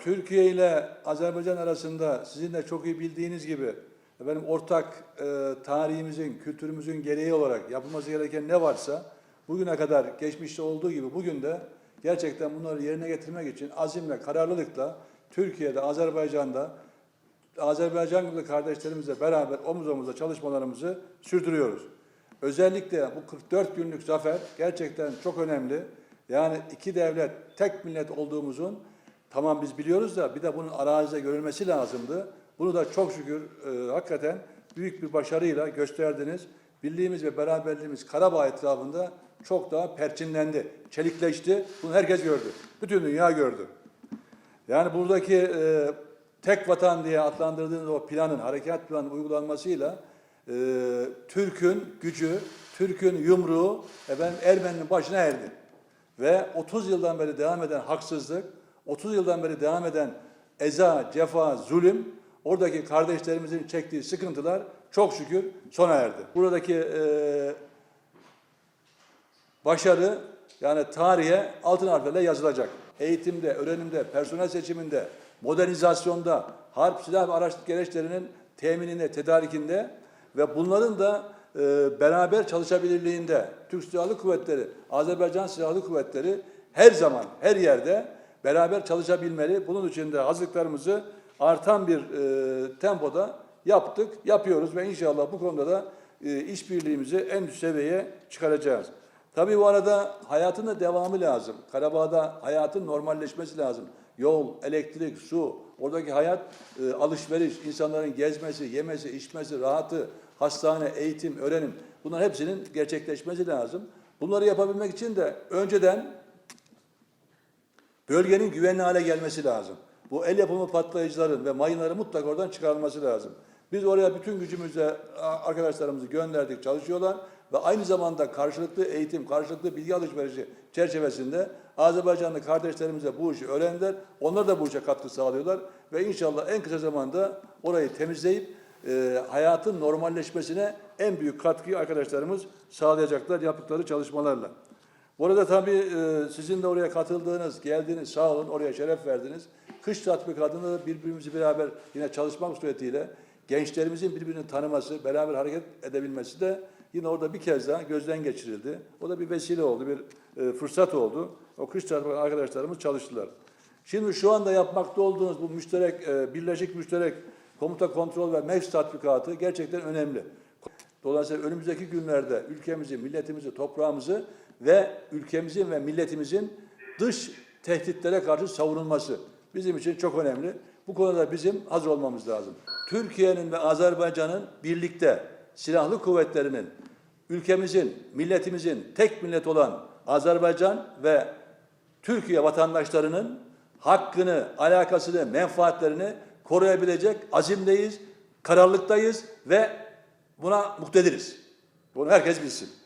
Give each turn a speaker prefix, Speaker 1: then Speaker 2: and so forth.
Speaker 1: Türkiye ile Azerbaycan arasında sizin de çok iyi bildiğiniz gibi benim ortak e, tarihimizin, kültürümüzün gereği olarak yapılması gereken ne varsa bugüne kadar geçmişte olduğu gibi bugün de gerçekten bunları yerine getirmek için azimle, kararlılıkla Türkiye'de, Azerbaycan'da Azerbaycanlı kardeşlerimizle beraber omuz omuza çalışmalarımızı sürdürüyoruz. Özellikle bu 44 günlük zafer gerçekten çok önemli. Yani iki devlet, tek millet olduğumuzun tamam biz biliyoruz da bir de bunun arazide görülmesi lazımdı. Bunu da çok şükür e, hakikaten büyük bir başarıyla gösterdiniz. Birliğimiz ve beraberliğimiz Karabağ etrafında çok daha perçinlendi, çelikleşti. Bunu herkes gördü. Bütün dünya gördü. Yani buradaki e, tek vatan diye adlandırdığınız o planın, harekat planının uygulanmasıyla e, Türk'ün gücü, Türk'ün yumruğu efendim, Ermeni'nin başına erdi. Ve 30 yıldan beri devam eden haksızlık, 30 yıldan beri devam eden eza, cefa, zulüm, oradaki kardeşlerimizin çektiği sıkıntılar çok şükür sona erdi. Buradaki e, başarı yani tarihe altın harflerle yazılacak. Eğitimde, öğrenimde, personel seçiminde, modernizasyonda, harp, silah ve araç gereçlerinin temininde, tedarikinde ve bunların da e, beraber çalışabilirliğinde Türk Silahlı Kuvvetleri, Azerbaycan Silahlı Kuvvetleri her zaman, her yerde beraber çalışabilmeli. Bunun için de hazırlıklarımızı artan bir e, tempoda yaptık, yapıyoruz ve inşallah bu konuda da e, işbirliğimizi en üst seviyeye çıkaracağız. Tabii bu arada hayatın da devamı lazım. Karabağ'da hayatın normalleşmesi lazım. Yol, elektrik, su, oradaki hayat, e, alışveriş, insanların gezmesi, yemesi, içmesi, rahatı, hastane, eğitim, öğrenim bunların hepsinin gerçekleşmesi lazım. Bunları yapabilmek için de önceden bölgenin güvenli hale gelmesi lazım. Bu el yapımı patlayıcıların ve mayınların mutlaka oradan çıkarılması lazım. Biz oraya bütün gücümüzle arkadaşlarımızı gönderdik, çalışıyorlar ve aynı zamanda karşılıklı eğitim, karşılıklı bilgi alışverişi çerçevesinde Azerbaycanlı kardeşlerimize bu işi öğrendiler. Onlar da bu işe katkı sağlıyorlar ve inşallah en kısa zamanda orayı temizleyip e, hayatın normalleşmesine en büyük katkıyı arkadaşlarımız sağlayacaklar yaptıkları çalışmalarla. Bu arada tabii e, sizin de oraya katıldığınız, geldiğiniz sağ olun, oraya şeref verdiniz. Kış tatbikatında da birbirimizi beraber yine çalışmak suretiyle gençlerimizin birbirini tanıması, beraber hareket edebilmesi de yine orada bir kez daha gözden geçirildi. O da bir vesile oldu, bir e, fırsat oldu. O kış tatbikat arkadaşlarımız çalıştılar. Şimdi şu anda yapmakta olduğunuz bu müşterek, e, birleşik müşterek komuta kontrol ve mevz tatbikatı gerçekten önemli. Dolayısıyla önümüzdeki günlerde ülkemizi, milletimizi, toprağımızı ve ülkemizin ve milletimizin dış tehditlere karşı savunulması bizim için çok önemli. Bu konuda bizim hazır olmamız lazım. Türkiye'nin ve Azerbaycan'ın birlikte silahlı kuvvetlerinin ülkemizin, milletimizin tek millet olan Azerbaycan ve Türkiye vatandaşlarının hakkını, alakasını, menfaatlerini koruyabilecek azimdeyiz, kararlılıktayız ve buna muktediriz. Bunu herkes bilsin.